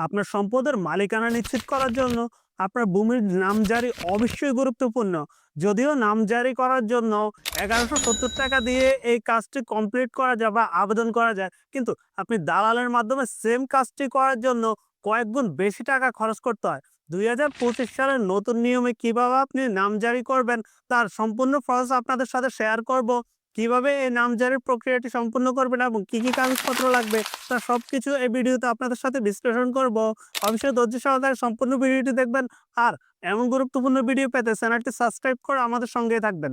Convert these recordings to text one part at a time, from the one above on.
আপনার সম্পদের মালিকানা নিশ্চিত করার জন্য আপনার ভূমির নামজারি অবশ্যই গুরুত্বপূর্ণ। যদিও নামজারি করার জন্য এগারোশো সত্তর টাকা দিয়ে এই কাজটি কমপ্লিট করা যায় বা আবেদন করা যায়, কিন্তু আপনি দালালের মাধ্যমে সেম কাজটি করার জন্য কয়েক গুণ বেশি টাকা খরচ করতে হয়। দুই হাজার পঁচিশ সালের নতুন নিয়মে কীভাবে আপনি নামজারি করবেন, তার সম্পূর্ণ প্রসেস আপনাদের সাথে শেয়ার করব। কীভাবে এই নামজারির প্রক্রিয়াটি সম্পূর্ণ করবেন এবং কি কি কাগজপত্র লাগবে তার সবকিছু এই ভিডিওতে আপনাদের সাথে বিশ্লেষণ করব। অবশ্যই ধৈর্য সহকারে সম্পূর্ণ ভিডিওটি দেখবেন আর এমন গুরুত্বপূর্ণ ভিডিও পেতে চ্যানেলটি সাবস্ক্রাইব করে আমাদের সঙ্গেই থাকবেন।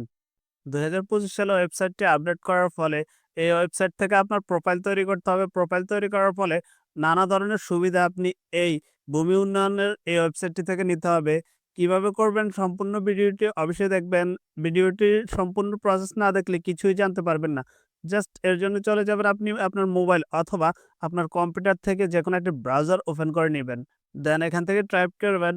দু হাজার পঁচিশ সালে ওয়েবসাইটটি আপডেট করার ফলে এই ওয়েবসাইট থেকে আপনার প্রোফাইল তৈরি করতে হবে। প্রোফাইল তৈরি করার ফলে নানা ধরনের সুবিধা আপনি এই ভূমি উন্নয়নের এই ওয়েবসাইটটি থেকে নিতে হবে। কীভাবে করবেন সম্পূর্ণ ভিডিওটি অবশ্যই দেখবেন। ভিডিওটির সম্পূর্ণ প্রসেস না দেখলে কিছুই জানতে পারবেন না। জাস্ট এর জন্য চলে যাবেন আপনি আপনার মোবাইল অথবা আপনার কম্পিউটার থেকে যে কোনো একটা ব্রাউজার ওপেন করে নেবেন। দেন এখান থেকে টাইপ করবেন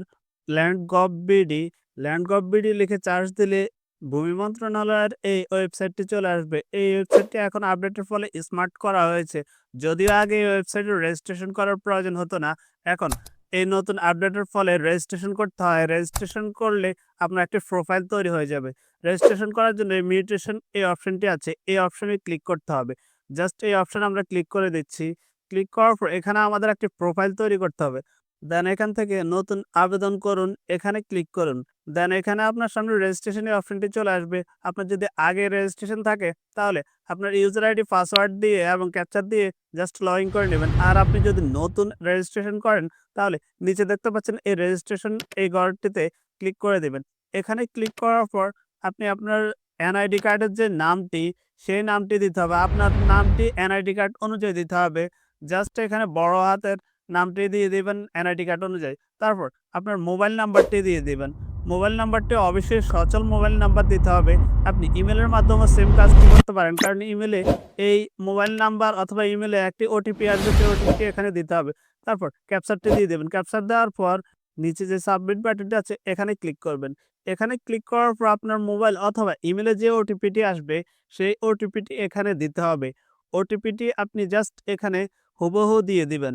land gov BD land gov BD লিখে চার্জ দিলে ভূমি মন্ত্রণালয়ের এই ওয়েবসাইটটি চলে আসবে। এই ওয়েবসাইটটি এখন আপডেটের ফলে স্মার্ট করা হয়েছে। যদিও আগে এই ওয়েবসাইটে রেজিস্ট্রেশন করার প্রয়োজন হতো না। এখন এই নতুন আপডেটের ফলে রেজিস্ট্রেশন করতে হয়। রেজিস্ট্রেশন করলে আপনার একটি প্রোফাইল তৈরি হয়ে যাবে। রেজিস্ট্রেশন করার জন্য মিউটেশন এই অপশনটি আছে। এই অপশনে ক্লিক করতে হবে। জাস্ট এই অপশান আমরা ক্লিক করে দিচ্ছি। ক্লিক করার পর এখানে আমাদের একটি প্রোফাইল তৈরি করতে হবে। দেন এখান থেকে নতুন আবেদন করুন, এখানে ক্লিক করুন। দেন এখানে আপনার সামনে রেজিস্ট্রেশনের অপশনটি চলে আসবে। আপনার যদি আগে রেজিস্ট্রেশন থাকে, তাহলে আপনার ইউজার আইডি পাসওয়ার্ড দিয়ে এবং ক্যাপচার দিয়ে জাস্ট লগ ইন করে নেবেন। আর আপনি যদি নতুন রেজিস্ট্রেশন করেন, তাহলে নিচে দেখতে পাচ্ছেন এই রেজিস্ট্রেশন এই ঘরটিতে ক্লিক করে দেবেন। এখানে ক্লিক করার পর আপনি আপনার এনআইডি কার্ডের যে নামটি, সেই নামটি দিতে হবে। আপনার নামটি এনআইডি কার্ড অনুযায়ী দিতে হবে। জাস্ট এখানে বড় হাতের নামটি দিয়ে দিবেন এনআইডি কার্ড অনুযায়ী। তারপর আপনার মোবাইল নাম্বারটি দিয়ে দিবেন। মোবাইল নাম্বারটি অবশ্যই সচল মোবাইল নাম্বার দিতে হবে। আপনি ইমেলের মাধ্যমে সেম কাজটি করতে পারেন? কারণ ইমেলে এই মোবাইল নাম্বার অথবা ইমেলে একটি ওটিপি আসবে, সেই ওটিপি এখানে দিতে হবে। তারপর ক্যাপচারটি দিয়ে দেবেন। ক্যাপচার দেওয়ার পর নিচে যে সাবমিট বাটনটি আছে, এখানে ক্লিক করবেন। এখানে ক্লিক করার পর আপনার মোবাইল অথবা ইমেলে যে ওটিপিটি আসবে, সেই ওটিপিটি এখানে দিতে হবে। ওটিপিটি আপনি জাস্ট এখানে হুবহু দিয়ে দিবেন।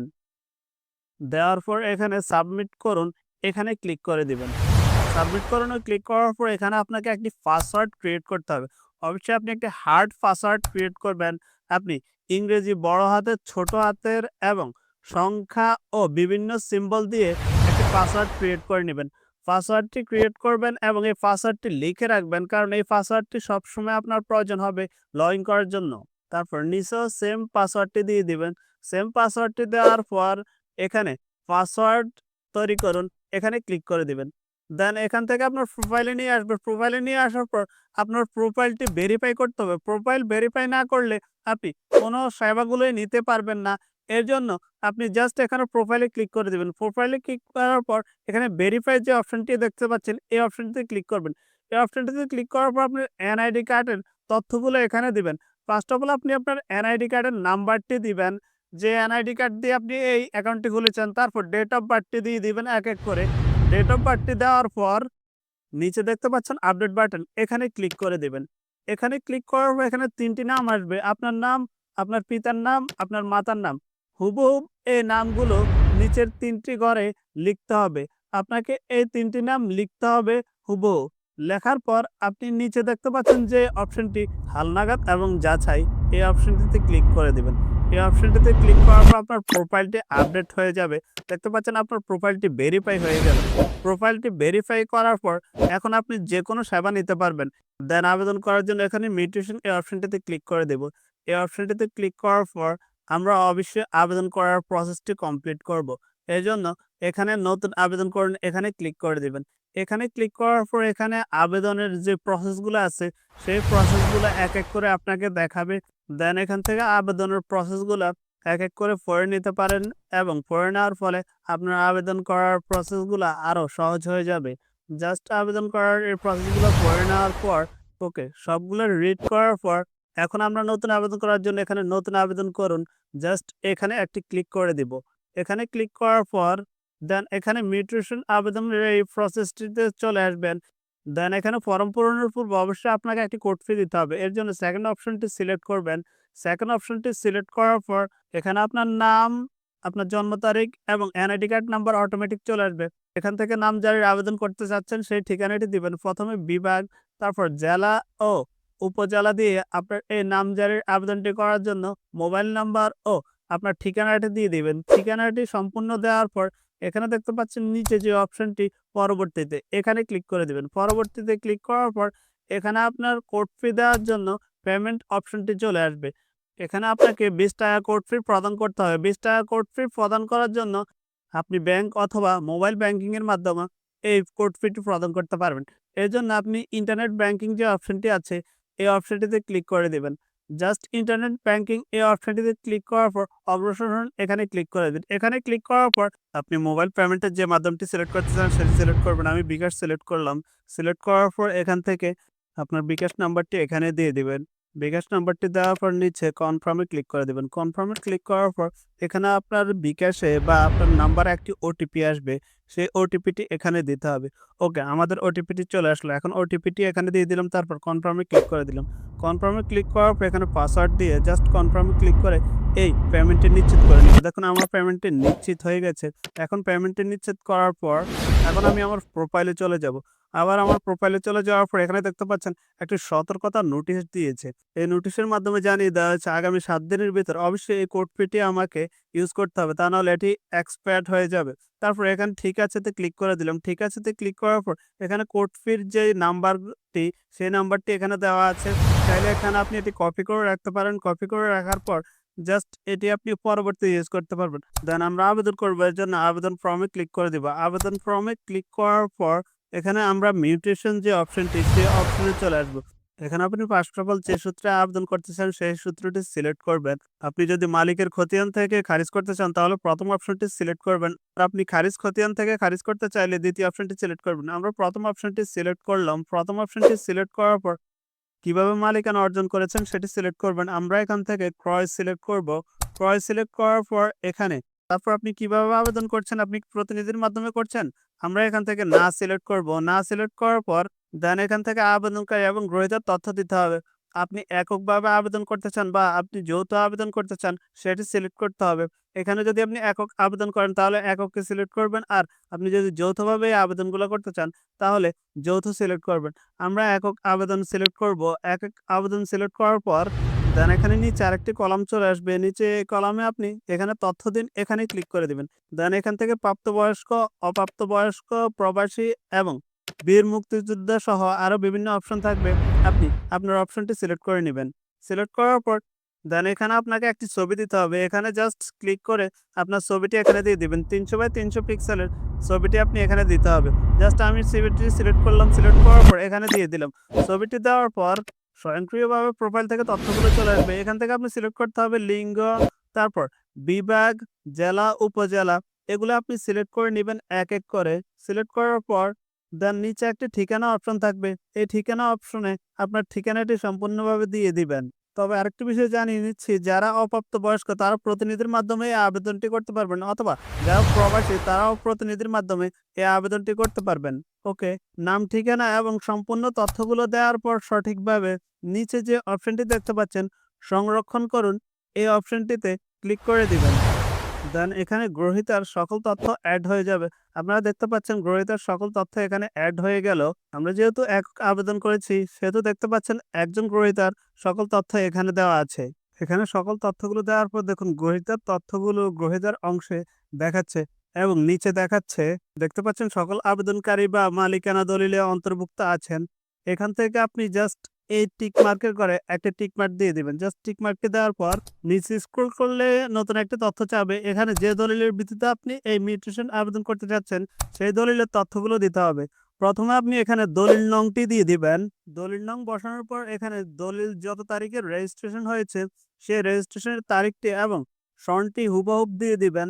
দেওয়ার পর এখানে সাবমিট করুন, এখানে ক্লিক করে দিবেন। সাবমিট করুন ক্লিক করার পর এখানে আপনাকে একটি পাসওয়ার্ড ক্রিয়েট করতে হবে। অবশ্যই আপনি একটি হার্ড পাসওয়ার্ড ক্রিয়েট করবেন। আপনি ইংরেজি বড় হাতের, ছোট হাতের এবং সংখ্যা ও বিভিন্ন সিম্বল দিয়ে একটি পাসওয়ার্ড ক্রিয়েট করে নেবেন। পাসওয়ার্ডটি ক্রিয়েট করবেন এবং এই পাসওয়ার্ডটি লিখে রাখবেন, কারণ এই পাসওয়ার্ডটি সবসময় আপনার প্রয়োজন হবে লগ করার জন্য। তারপর নিচেও সেম পাসওয়ার্ডটি দিয়ে দিবেন। সেম পাসওয়ার্ডটি দেওয়ার পর এখানে পাসওয়ার্ড তৈরি করুন, এখানে ক্লিক করে দিবেন। দেন এখান থেকে আপনার প্রোফাইলে নিয়ে আসবে প্রোফাইলে নিয়ে আসার পর আপনার প্রোফাইলটি ভেরিফাই করতে হবে। প্রোফাইল ভেরিফাই না করলে আপনি কোনো সেবাগুলোই নিতে পারবেন না। এর জন্য আপনি জাস্ট এখানে প্রোফাইলে ক্লিক করে দেবেন। প্রোফাইলে ক্লিক করার পর এখানে ভেরিফাই যে অপশনটি দেখতে পাচ্ছেন, এই অপশনটিতে ক্লিক করবেন। এই অপশনটিতে ক্লিক করার পর আপনার এনআইডি কার্ডের তথ্যগুলো এখানে দিবেন। ফার্স্ট অফ অল আপনি আপনার এনআইডি কার্ডের নাম্বারটি দিবেন। যে এনআইডি কার্ড দিয়ে আপনি এই অ্যাকাউন্টটি খুলেছেন, তারপর ডেট অফ বার্থটি দিয়ে দিবেন এক এক করে। ডেট অফ বার্থটি দেওয়ার পর নিচে দেখতে পাচ্ছেন আপডেট বাটন এখানে ক্লিক করে দেবেন। এখানে ক্লিক করার পর এখানে তিনটি নাম আসবে, আপনার নাম, আপনার পিতার নাম, আপনার মাতার নাম। হুবহুব এই নামগুলো নিচের তিনটি ঘরে লিখতে হবে। আপনাকে এই তিনটি নাম লিখতে হবে হুবহু। লেখার পর আপনি নিচে দেখতে পাচ্ছেন যে অপশনটি হালনাগাদ এবং যাচাই, এই অপশনটিতে ক্লিক করে দেবেন। এই অপশনটিতে ক্লিক করার পর আপনার প্রোফাইলটি আপডেট হয়ে যাবে। দেখতে পাচ্ছেন আপনার প্রোফাইলটি ভেরিফাই হয়ে গেল। প্রোফাইলটি ভেরিফাই করার পর এখন আপনি যে কোনো সেবা নিতে পারবেন। দেন আবেদন করার জন্য এখানে মিউটেশন এই অপশনটিতে ক্লিক করে দেব। এই অপশনটিতে ক্লিক করার পর আমরা অবশ্যই আবেদন করার প্রসেসটি কমপ্লিট করব। এই জন্য এখানে নতুন আবেদন করুন, এখানে ক্লিক করে দেবেন। এখানে ক্লিক করার পর এখানে আবেদনের যে প্রসেসগুলো আছে, সেই প্রসেসগুলো এক এক করে আপনাকে দেখাবে। দেন এখান থেকে আবেদনের প্রসেসগুলো এক এক করে পড়ে নিতে পারেন এবং পড়ে নেওয়ার ফলে আপনার আবেদন করার প্রসেসগুলো আরও সহজ হয়ে যাবে। জাস্ট আবেদন করার এই প্রসেসগুলো পড়ে নেওয়ার পর ওকে সবগুলো রিড করার পর, এখন আমরা নতুন আবেদন করার জন্য এখানে নতুন আবেদন করুন। জাস্ট এখানে একটি ক্লিক করে দিব। এখানে ক্লিক করার পর দেন এখানে মিউটেশন আবেদনের এই প্রসেসটিতে চলে আসবেন। দেন এখানে ফর্ম পূরণের পূর্বে অবশ্যই আপনাকে একটি কোড ফি দিতে হবে। এর জন্য সেকেন্ড অপশনটি সিলেক্ট করবেন। সেকেন্ড অপশনটি সিলেক্ট করার পর এখানে আপনার নাম, আপনার জন্ম তারিখ এবং এনআইডি কার্ড নাম্বার অটোমেটিক চলে আসবে। এখান থেকে নাম জারির আবেদন করতে চাচ্ছেন সেই ঠিকানাটি দিবেন। প্রথমে বিভাগ, তারপর জেলা ও উপজেলা দিয়ে আপনার এই নাম জারির আবেদনটি করার জন্য মোবাইল নাম্বার ও আপনার ঠিকানাটি দিয়ে দিবেন। ঠিকানাটি সম্পূর্ণ দেওয়ার পর এখানে দেখতে পাচ্ছেন নিচে যে অপশনটি পরবর্তীতে, এখানে ক্লিক করে দিবেন। পরবর্তীতে ক্লিক করার পর এখানে আপনার কোড ফি দেওয়ার জন্য পেমেন্ট অপশনটি চলে আসবে। এখানে আপনাকে বিশ টাকা কোড ফি প্রদান করতে হবে। বিশ টাকা কোড ফি প্রদান করার জন্য আপনি ব্যাংক অথবা মোবাইল ব্যাংকিংয়ের মাধ্যমে এই কোড ফিটি প্রদান করতে পারবেন। এর জন্য আপনি ইন্টারনেট ব্যাংকিং যে অপশনটি আছে, এই অপশনটিতে ক্লিক করে দেবেন। জাস্ট ইন্টারনেট ব্যাংকিং এই অপশনটিতে ক্লিক করার পর অগ্রসর এখানে ক্লিক করে দেবেন এখানে ক্লিক করার পর আপনি মোবাইল পেমেন্টের যে মাধ্যমটি সিলেক্ট করতে চান, সেটি সিলেক্ট করবেন। আমি বিকাশ সিলেক্ট করলাম। সিলেক্ট করার পর এখান থেকে আপনার বিকাশ নাম্বারটি এখানে দিয়ে দিবেন। বিকাশ নাম্বারটি দেওয়ার পর নিচে কনফার্মে ক্লিক করে দেবেন। কনফার্মে ক্লিক করার পর এখানে আপনার বিকাশে বা আপনার নাম্বার একটি ওটিপি আসবে। সেই ওটিপিটি এখানে দিতে হবে। ওকে আমাদের ওটিপিটি চলে আসলো। এখন ওটিপিটি এখানে দিয়ে দিলাম, তারপর কনফার্মে ক্লিক করে দিলাম। কনফার্মে ক্লিক করার পর এখানে পাসওয়ার্ড দিয়ে জাস্ট কনফার্মে ক্লিক করে এই পেমেন্টটি নিশ্চিত করে নিচ্ছি। দেখুন আমার পেমেন্টটি নিশ্চিত হয়ে গেছে। এখন পেমেন্টটি নিশ্চিত করার পর এখন আমি আমার প্রোফাইলে চলে যাব। আবার আমার প্রোফাইলে চলে যাওয়ার পর এখানে দেখতে পাচ্ছেন একটি সতর্কতা নোটিশ দিয়েছে। এই নোটিশের মাধ্যমে জানিয়ে দেওয়া হচ্ছে আগামী সাত দিনের ভিতর অবশ্যই এই কোড ফিটি আমাকে ইউজ করতে হবে। তা নাহলে এটি এক্সপায়ার্ড হয়ে যাবে। তারপর এখানে ঠিক আছেতে ক্লিক করে দিলাম। ঠিক আছেতে ক্লিক করার পর এখানে কোড ফির যে নাম্বারটি সেই নাম্বারটি এখানে দেওয়া আছে। চাইলে এখানে আপনি এটি কপি করে রাখতে পারেন। কপি করে রাখার পর জাস্ট এটি আপনি পরবর্তী ইউজ করতে পারবেন। দেন আমরা আবেদন করব, এর জন্য আবেদন ফর্মে ক্লিক করে দিব। আবেদন ফর্মে ক্লিক করার পর এখানে আমরা মিউটেশন যে অপশনটি সেই অপশনে চলে আসব। এখানে আপনি অল যে সূত্রে আবেদন করতে চান, সেই সূত্রটি সিলেক্ট করবেন। আপনি যদি মালিকের খতিয়ান থেকে খারিজ করতে চান, তাহলে প্রথম অপশনটি সিলেক্ট করবেন। আর আপনি খারিজ খতিয়ান থেকে খারিজ করতে চাইলে দ্বিতীয় অপশনটি সিলেক্ট করবেন। আমরা প্রথম অপশনটি সিলেক্ট করলাম। প্রথম অপশনটি সিলেক্ট করার পর কীভাবে মালিকানা অর্জন করেছেন সেটি সিলেক্ট করবেন। আমরা এখান থেকে ক্রয় সিলেক্ট করব। ক্রয় সিলেক্ট করার পর এখানে তারপর আপনি কীভাবে আবেদন করছেন, আপনি প্রতিনিধির মাধ্যমে করছেন? আমরা এখান থেকে না সিলেক্ট করব। না সিলেক্ট করার পর দেন এখান থেকে আবেদনকারী এবং গ্রহীতার তথ্য দিতে হবে। আপনি এককভাবে আবেদন করতে চান বা আপনি যৌথ আবেদন করতে চান, সেটি সিলেক্ট করতে হবে। এখানে যদি আপনি একক আবেদন করেন, তাহলে একককে সিলেক্ট করবেন। আর আপনি যদি যৌথভাবে আবেদনগুলো করতে চান, তাহলে যৌথ সিলেক্ট করবেন। আমরা একক আবেদন সিলেক্ট করব। একক আবেদন সিলেক্ট করার পর দেন এখানে নিচে আরেকটি কলাম চলে আসবে। নিচে কলামে আপনি এখানে তথ্য দিন এখানে ক্লিক করে দিবেন। দেন এখান থেকে প্রাপ্তবয়স্ক, অপ্রাপ্তবয়স্ক, প্রবাসী এবং বীর মুক্তিযোদ্ধা সহ আরও বিভিন্ন অপশন থাকবে। আপনি আপনার অপশনটি সিলেক্ট করে নেবেন। সিলেক্ট করার পর দেন এখানে আপনাকে একটি ছবি দিতে হবে। এখানে জাস্ট ক্লিক করে আপনার ছবিটি এখানে দিয়ে দিবেন। তিনশো বাই তিনশো পিক্সেলের ছবিটি আপনি এখানে দিতে হবে। জাস্ট আমি ছবিটি সিলেক্ট করলাম। সিলেক্ট করার পর এখানে দিয়ে দিলাম। ছবিটি দেওয়ার পর স্বয়ংক্রিয়ভাবে প্রোফাইল থেকে তথ্যগুলো চলে আসবে। এখান থেকে আপনি সিলেক্ট করতে হবে লিঙ্গ, তারপর বিভাগ, জেলা, উপজেলা। এগুলো আপনি সিলেক্ট করে নেবেন এক এক করে। সিলেক্ট করার পর দেন নিচে একটি ঠিকানা অপশন থাকবে। এই ঠিকানা অপশনে আপনার ঠিকানাটি সম্পূর্ণভাবে দিয়ে দিবেন। তবে আরেকটি বিষয় জানিয়ে নিচ্ছি, যারা অপ্রাপ্ত বয়স্ক, তারা প্রতিনিধির মাধ্যমে এই আবেদনটি করতে পারবেন, অথবা যারা প্রবাসী, তারাও প্রতিনিধির মাধ্যমে এই আবেদনটি করতে পারবেন। ওকে, নাম, ঠিকানা এবং সম্পূর্ণ তথ্যগুলো দেওয়ার পর সঠিকভাবে নিচে যে অপশনটি দেখতে পাচ্ছেন, সংরক্ষণ করুন। এই অপশনটিতে ক্লিক করে দিবেন। দেন এখানে গ্রহীতার সকল তথ্য অ্যাড হয়ে যাবে। আপনারা দেখতে পাচ্ছেন গ্রহীতার সকল তথ্য এখানে অ্যাড হয়ে গেল। আমরা যেহেতু এক আবেদন করেছি, সেহেতু দেখতে পাচ্ছেন একজন গ্রহীতার সকল তথ্য এখানে দেওয়া আছে। এখানে সকল তথ্যগুলো দেওয়ার পর দেখুন গ্রহীতার তথ্যগুলো গ্রহীতার অংশে দেখাচ্ছে এবং নিচে দেখাচ্ছে। দেখতে পাচ্ছেন সকল আবেদনকারী বা মালিকানা দলিলে অন্তর্ভুক্ত আছেন। এখান থেকে আপনি জাস্ট এই টিক মার্কের করে একটা টিক মার্ক দিয়ে দিবেন। জাস্ট টিক মার্কটি দেওয়ার পর নিচে স্ক্রল করলে নতুন একটা তথ্য চাবে। এখানে যে দলিলের ভিত্তিতে আপনি এই মিউটেশন আবেদন করতে চাচ্ছেন সেই দলিলের তথ্যগুলো দিতে হবে। প্রথমে আপনি এখানে দলিল নংটি দিয়ে দিবেন। দলিল নং বসানোর পর এখানে দলিল যত তারিখে রেজিস্ট্রেশন হয়েছে, সেই রেজিস্ট্রেশনের তারিখটি এবং সনটি হুবহুব দিয়ে দিবেন।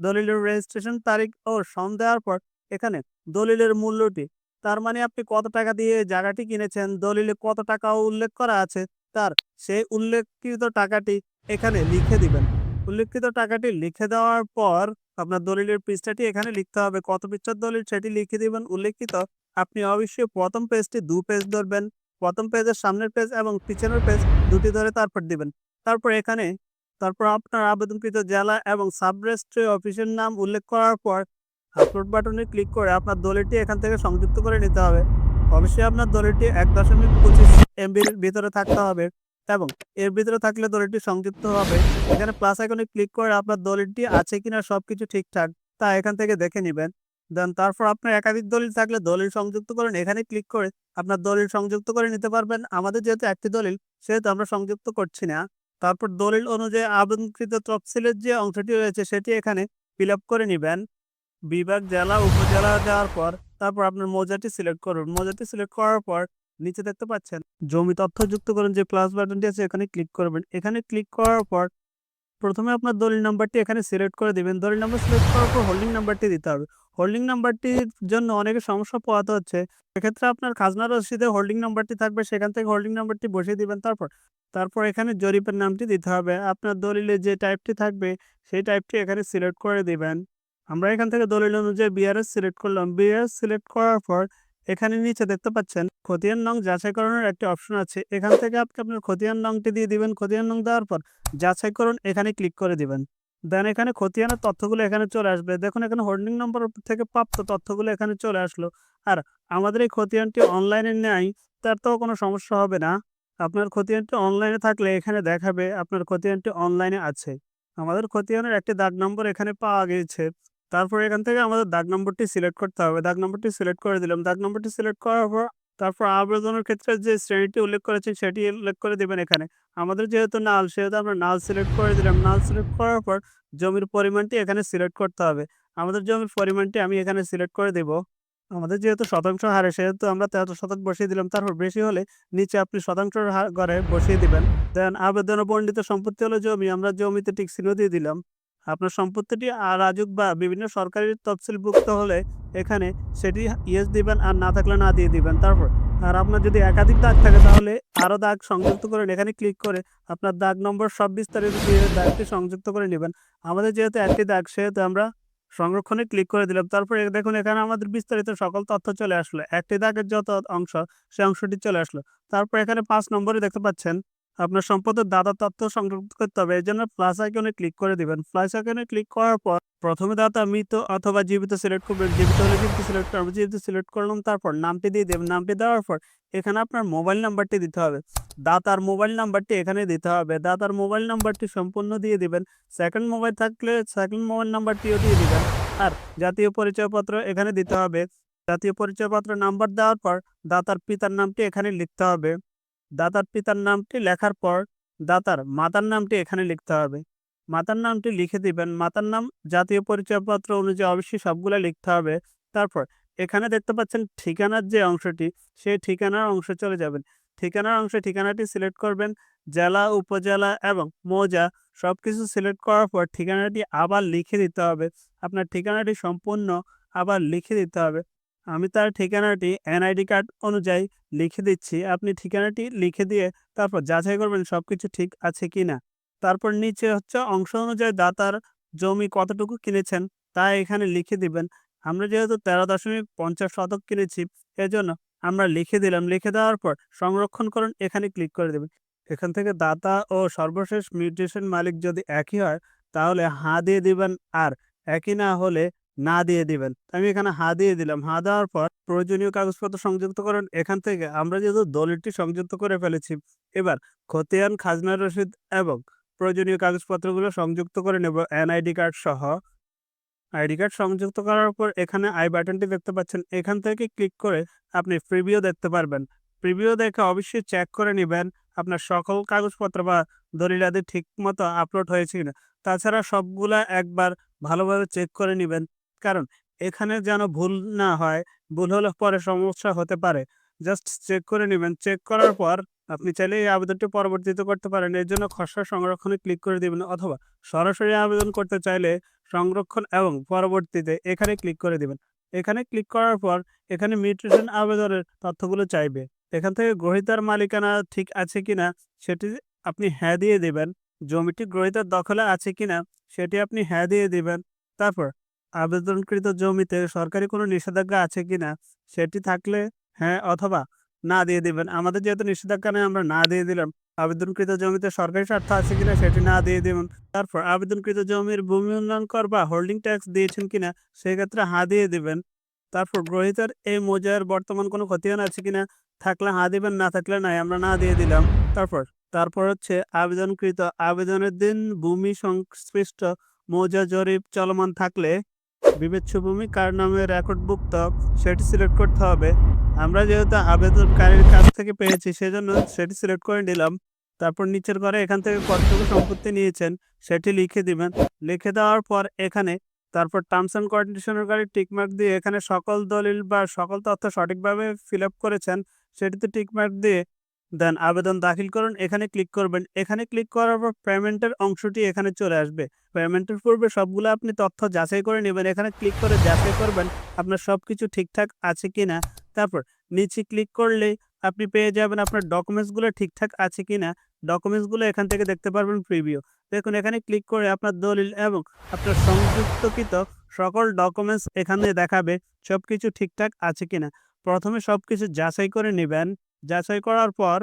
দলিলের রেজিস্ট্রেশন তারিখ ও সন দেওয়ার পর এখানে দলিলের মূল্যটি তার মানে আপনি কত টাকা দিয়ে জায়গাটি কিনেছেন? দলিলে কত টাকা উল্লেখ করা আছে? তার সেই উল্লেখিত টাকাটি এখানে লিখে দিবেন। উল্লেখিত টাকাটি লিখে দেওয়ার পর আপনার দলিলের পৃষ্ঠাটি এখানে লিখতে হবে। কত পৃষ্ঠার দলিল সেটি লিখে দিবেন। উল্লেখিত, আপনি অবশ্যই প্রথম পেজটি দু পেজ ধরবেন। প্রথম পেজের সামনের পেজ এবং পিছনের পেজ দুটি ধরে তারপর দিবেন। তারপর এখানে, তারপর আপনার আবেদনকৃত জেলা এবং সাব রেজিস্ট্রি অফিসের নাম উল্লেখ করার পর আপলোড বাটনে ক্লিক করে আপনার দলিলটি এখান থেকে সংযুক্ত করে নিতে হবে। অবশ্যই আপনার দলিলটি এক দশমিক পঁচিশ এমবির ভিতরে থাকতে হবে এবং এর ভিতরে থাকলে দলিলটি সংযুক্ত হবে। এখানে প্লাস আইকনে ক্লিক করে আপনার দলিলটি আছে কিনা সবকিছু ঠিকঠাক তা এখান থেকে দেখে নেবেন। দেন তারপর আপনার একাধিক দলিল থাকলে দলিল সংযুক্ত করেন। এখানে ক্লিক করে আপনার দলিল সংযুক্ত করে নিতে পারবেন। আমাদের যেহেতু একটি দলিল, সেহেতু আমরা সংযুক্ত করছি না। তারপর দলিল অনুযায়ী আবেদনকৃত তফসিলের যে অংশটি রয়েছে, সেটি এখানে ফিল করে নেবেন। বিভাগ, জেলা, উপজেলা যাওয়ার পর তারপর আপনার মৌজাটি সিলেক্ট করুন। মৌজাটি সিলেক্ট করার পর নিচে দেখতে পাচ্ছেন জমি তথ্য যুক্ত করুন, যে প্লাস বাটনটি আছে এখানে ক্লিক করবেন। এখানে ক্লিক করার পর প্রথমে আপনার দলিল নাম্বারটি এখানে সিলেক্ট করে দিবেন। দলিল নাম্বার সিলেক্ট করার পর হোল্ডিং নাম্বারটি দিতে হবে। হোল্ডিং নাম্বারটির জন্য অনেকে সমস্যা পোয়াতে হচ্ছে। সেক্ষেত্রে আপনার খাজনা রসিদে হোল্ডিং নাম্বারটি থাকবে, সেখান থেকে হোল্ডিং নাম্বারটি বসিয়ে দিবেন তারপর। তারপর এখানে জরিপের নামটি দিতে হবে। আপনার দলিলে যে টাইপটি থাকবে, সেই টাইপটি এখানে সিলেক্ট করে দিবেন। আমরা এখান থেকে দলিল অনুযায়ী বিআরএস সিলেক্ট করলাম। বিআরএস সিলেক্ট করার পর এখানে নিচে দেখতে পাচ্ছেন খতিয়ান নং যাচাইকরণের একটি অপশন আছে। এখান থেকে আপনি আপনার খতিয়ান নংটি দিয়ে দিবেন। খতিয়ান নং দেওয়ার পর যাচাইকরণ এখানে ক্লিক করে দিবেন। দেন এখানে খতিয়ানের তথ্যগুলো এখানে চলে আসবে। দেখুন এখানে হোল্ডিং নম্বর থেকে প্রাপ্ত তথ্যগুলো এখানে চলে আসলো। আর আমাদের এই খতিয়ানটি অনলাইনে নেয় তার তো কোনো সমস্যা হবে না। আপনার খতিয়ানটি অনলাইনে থাকলে এখানে দেখাবে আপনার খতিয়ানটি অনলাইনে আছে। আমাদের খতিয়ানের একটি দাগ নম্বর এখানে পাওয়া গিয়েছে। তারপর এখান থেকে আমাদের দাগ নম্বরটি সিলেক্ট করতে হবে। দাগ নম্বরটি সিলেক্ট করে দিলাম। দাগ নম্বরটি সিলেক্ট করার পর তারপর আবেদনের ক্ষেত্রে যে শ্রেণীটি উল্লেখ করেছে সেটি উল্লেখ করে দেবেন এখানে। আমাদের যেহেতু নাল, সেহেতু আমরা নাল সিলেক্ট করে দিলাম। নাল সিলেক্ট করার পর জমির পরিমাণটি এখানে সিলেক্ট করতে হবে। আমাদের জমির পরিমাণটি আমি এখানে সিলেক্ট করে দেব। আমাদের যেহেতু শতাংশ হারে, সেহেতু আমরা তেরো শতক বসিয়ে দিলাম। তারপর বেশি হলে নিচে আপনি শতাংশের হার ঘরে বসিয়ে দিবেন। দেন আবেদন বর্ণিত সম্পত্তি হলো জমি। আমরা জমিতে টিক চিহ্ন দিয়ে দিলাম। আপনার সম্পত্তিটি রাজুক বা বিভিন্ন সরকারি তফসিলভুক্ত হলে এখানে সেটি ইয়েস দিবেন আর না থাকলে না দিয়ে দিবেন। তারপর, আর আপনার যদি একাধিক দাগ থাকে তাহলে আরও দাগ সংযুক্ত করেন এখানে ক্লিক করে আপনার দাগ নম্বর সব বিস্তারিত দিয়ে দাগটি সংযুক্ত করে নেবেন। আমাদের যেহেতু একটি দাগ, সেহেতু আমরা সংরক্ষণে ক্লিক করে দিলাম। তারপর দেখুন, এখানে আমাদের বিস্তারিত সকল তথ্য চলে আসলো। একটি দাগের যত অংশ, সে অংশটি চলে আসলো। তারপর এখানে পাঁচ নম্বরে দেখতে পাচ্ছেন আপনার সম্পদের দাতা তথ্য সংরক্ষিত করতে হবে। এই জন্য প্লাস আইকনে ক্লিক করে দিবেন। প্লাস আইকনে ক্লিক করার পর প্রথমে দাতা, মৃত অথবা জীবিত সিলেক্ট করবেন। জীবিত হলে জীবিত সিলেক্ট করবেন। জীবিত সিলেক্ট করলাম, তারপর নামটি দিয়ে দেবেন। নামটি দেওয়ার পর এখানে আপনার মোবাইল নাম্বারটি দিতে হবে। দাতার মোবাইল নাম্বারটি এখানে দিতে হবে। দাতার মোবাইল নাম্বারটি সম্পূর্ণ দিয়ে দিবেন। সেকেন্ড মোবাইল থাকলে সেকেন্ড মোবাইল নাম্বারটিও দিয়ে দিবেন। আর জাতীয় পরিচয়পত্র এখানে দিতে হবে। জাতীয় পরিচয়পত্র নাম্বার দেওয়ার পর দাতার পিতার নামটি এখানে লিখতে হবে। দাতার পিতার নামটি লেখার পর দাতার মাতার নামটি এখানে লিখতে হবে। মাতার নামটি লিখে দিবেন। মাতার নাম, জাতীয় পরিচয়পত্র অনুযায়ী অবশ্যই সবগুলো লিখতে হবে। তারপর এখানে দেখতে পাচ্ছেন ঠিকানার যে অংশটি, সেই ঠিকানার অংশে চলে যাবেন। ঠিকানার অংশে, ঠিকানাটি সিলেক্ট করবেন। জেলা, উপজেলা এবং মৌজা সব কিছু সিলেক্ট করার পর ঠিকানাটি আবার লিখে দিতে হবে। আপনার ঠিকানাটি সম্পূর্ণ আবার লিখে দিতে হবে। আমি তার ঠিকানাটি এনআইডি কার্ড অনুযায়ী লিখে দিচ্ছি। আপনি ঠিকানাটি লিখে দিয়ে তারপর যাচাই করবেন সব কিছু ঠিক আছে কি না তারপর নিচে হচ্ছে অংশ অনুযায়ী দাতার জমি কতটুকু কিনেছেন তা এখানে লিখে দিবেন। আমরা যেহেতু তেরো দশমিক পঞ্চাশ শতক কিনেছি, এজন্য আমরা লিখে দিলাম। লিখে দেওয়ার পর সংরক্ষণ করুন, এখানে ক্লিক করে দেবেন। এখান থেকে দাতা ও সর্বশেষ মিউটেশন মালিক যদি একই হয়, তাহলে হা দিয়ে দিবেন আর। একই না হলে না দিয়ে দিবেন। আমি এখানে হা দিয়ে দিলাম। হা দেওয়ার পর প্রয়োজনীয় কাগজপত্র সংযুক্ত করেন। এখান থেকে আমরা যেহেতু দলিলটি সংযুক্ত করে ফেলেছি, এবার খতিয়ান, খাজনা রসিদ এবং প্রয়োজনীয় কাগজপত্রগুলো সংযুক্ত করে নেব এনআইডি কার্ড সহ। আইডি কার্ড সংযুক্ত করার পর এখানে আই বাটনটি দেখতে পাচ্ছেন। এখান থেকে ক্লিক করে আপনি প্রিভিউ দেখতে পারবেন। প্রিভিউ দেখে অবশ্যই চেক করে নেবেন আপনার সকল কাগজপত্র বা দলিলাদি ঠিক মতো আপলোড হয়েছে কিনা। তাছাড়া সবগুলা একবার ভালোভাবে চেক করে নেবেন। কারণ এখানে যেন ভুল না হয়, ভুল হলে পরে সমস্যা হতে পারে। জাস্ট চেক করে নেবেন। চেক করার পর আপনি চাইলে এই আবেদনটি পরবর্তীতে করতে পারেন। এর জন্য খসড়া সংরক্ষণে ক্লিক করে দিবেন অথবা সরাসরি আবেদন করতে চাইলে সংরক্ষণ এবং পরবর্তীতে এখানে ক্লিক করে দিবেন। এখানে ক্লিক করার পর এখানে মিউটেশন আবেদনের তথ্যগুলো চাইবে। এখান থেকে গ্রহিতার মালিকানা ঠিক আছে কিনা সেটি আপনি হ্যাঁ দিয়ে দিবেন। জমিটি গ্রহিতার দখলে আছে কিনা সেটি আপনি হ্যাঁ দিয়ে দিবেন। তারপর আবেদনকৃত জমিতে সরকারি কোনো নিষেধাজ্ঞা আছে কিনা সেটি থাকলে হ্যাঁ অথবা না দিয়ে দিবেন। আমাদের যেহেতু নিষেধাজ্ঞা নেই, আমরা না দিয়ে দিলাম। আবেদনকৃত জমিতে সরকারি স্বার্থ আছে কিনা সেটি না দিয়ে দেবেন। তারপর আবেদনকৃত জমির ভূমি উন্নয়ন কর বা হোল্ডিং ট্যাক্স দিয়েছেন কিনা সেক্ষেত্রে হ্যাঁ দিয়ে দিবেন। তারপর গ্রহিতার এই মৌজার বর্তমান কোনো ক্ষতিয়ান আছে কিনা থাকলে হ্যাঁ দিবেন, না থাকলে নাই, আমরা না দিয়ে দিলাম। তারপর তারপর হচ্ছে আবেদনকৃত আবেদনের দিন ভূমি সংশ্লিষ্ট মৌজা জরিপ চলমান থাকলে বিবেচ্য ভূমি কার নামে রেকর্ডভুক্ত, সেটি সিলেক্ট করতে হবে। আমরা যেহেতু আবেদনকারীর কাছ থেকে পেয়েছি, সেজন্য সেটি সিলেক্ট করে নিলাম। তারপর নিচের ঘরে এখান থেকে কতটুকু সম্পত্তি নিয়েছেন, সেটি লিখে দিবেন। লিখে দেওয়ার পর এখানে, তারপর টার্মস অ্যান্ড কন্ডিশনের গাড়ি টিকমার্ক দিয়ে এখানে সকল দলিল বা সকল তথ্য সঠিকভাবে ফিল আপ করেছেন, সেটিতে টিকমার্ক দিয়ে দেন আবেদন দাখিল করুন। এখানে ক্লিক করবেন। এখানে ক্লিক করার পর পেমেন্টের অংশটি এখানে চলে আসবে। পেমেন্টের পূর্বে সবগুলো আপনি তথ্য যাচাই করে নেবেন। এখানে ক্লিক করে যাচাই করবেন আপনার সব কিছু ঠিকঠাক আছে কি না তারপর নিচে ক্লিক করলেই আপনি পেয়ে যাবেন আপনার ডকুমেন্টসগুলো ঠিকঠাক আছে কি না ডকুমেন্টসগুলো এখান থেকে দেখতে পারবেন প্রিভিউ দেখুন, এখানে ক্লিক করে আপনার দলিল এবং আপনার সংযুক্তকৃত সকল ডকুমেন্টস এখানে দেখাবে সব কিছু ঠিকঠাক আছে কিনা। প্রথমে সব কিছু যাচাই করে নেবেন। যাচাই করার পর,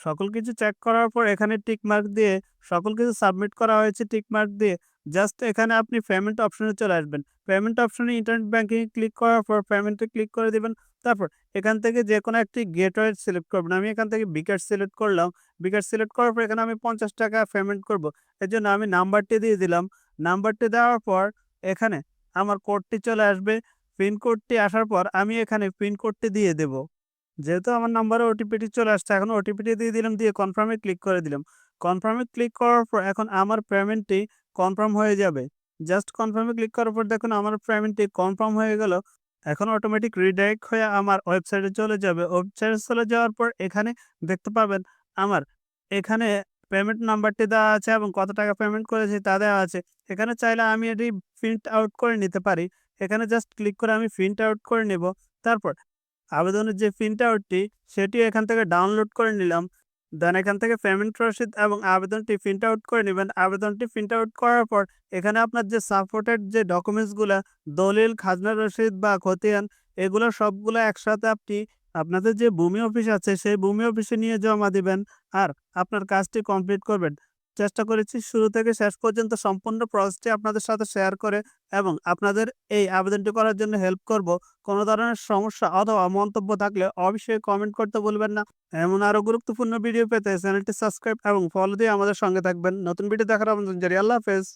সকল কিছু চেক করার পর এখানে টিক মার্ক দিয়ে সকল কিছু সাবমিট করা হয়েছে টিক মার্ক দিয়ে। জাস্ট এখানে আপনি পেমেন্ট অপশনে চলে আসবেন। পেমেন্ট অপশনে ইন্টারনেট ব্যাঙ্কিং ক্লিক করার পর পেমেন্টে ক্লিক করে দিবেন। তারপর এখান থেকে যে কোনো একটি গেটওয়ে সিলেক্ট করবেন। আমি এখান থেকে বিকাশ সিলেক্ট করলাম। বিকাশ সিলেক্ট করার পর এখানে আমি পঞ্চাশ টাকা পেমেন্ট করব। এর জন্য আমি নাম্বারটি দিয়ে দিলাম। নাম্বারটি দেওয়ার পর এখানে আমার কোডটি চলে আসবে। পিনকোডটি আসার পর আমি এখানে পিনকোডটি দিয়ে দেব। যেহেতু আমার নাম্বারে ওটিপিটি চলে আসছে, এখন ওটিপিটি দিয়ে দিলাম, দিয়ে কনফার্মে ক্লিক করে দিলাম। কনফার্মে ক্লিক করার পর এখন আমার পেমেন্টটি কনফার্ম হয়ে যাবে। জাস্ট কনফার্মে ক্লিক করার পর দেখুন আমার পেমেন্টটি কনফার্ম হয়ে গেল। এখন অটোমেটিক রিডাইরেক্ট হয়ে আমার ওয়েবসাইটে চলে যাবে। ওয়েবসাইটে চলে যাওয়ার পর এখানে দেখতে পাবেন আমার এখানে পেমেন্ট নাম্বারটি দেওয়া আছে এবং কত টাকা পেমেন্ট করেছি তা দেওয়া আছে। এখানে চাইলে আমি এটি প্রিন্ট আউট করে নিতে পারি। এখানে জাস্ট ক্লিক করে আমি প্রিন্ট আউট করে নেব। তারপর আবেদনের যে প্রিন্ট আউটটি সেটি এখান থেকে ডাউনলোড করে নিলাম। দেন এখান থেকে পেমেন্ট রসিদ এবং আবেদনটি প্রিন্ট আউট করে নেবেন। আবেদনটি প্রিন্ট আউট করার পর, এখানে আপনার যে সাপোর্টেড যে ডকুমেন্টসগুলো দলিল, খাজনা রসিদ বা খতিয়ান, এগুলো সবগুলো একসাথে আপনি আপনাদের যে ভূমি অফিস আছে, সেই ভূমি অফিসে নিয়ে জমা দিবেন আর আপনার কাজটি কমপ্লিট করবেন। চেষ্টা করেছি। শুরু থেকে শেষ পর্যন্ত সম্পূর্ণ প্রসেসটি আপনাদের সাথে শেয়ার করে এবং আপনাদের এই আবেদনটি করার জন্য হেল্প করব। কোনো ধরনের সমস্যা অথবা মন্তব্য থাকলে অবশ্যই কমেন্ট করতে বলবেন না। এমন আরও গুরুত্বপূর্ণ ভিডিও পেতে চ্যানেলটি সাবস্ক্রাইব এবং ফলো দিয়ে আমাদের সঙ্গে থাকবেন। নতুন ভিডিও দেখার আমাদের আল্লাহ হাফেজ।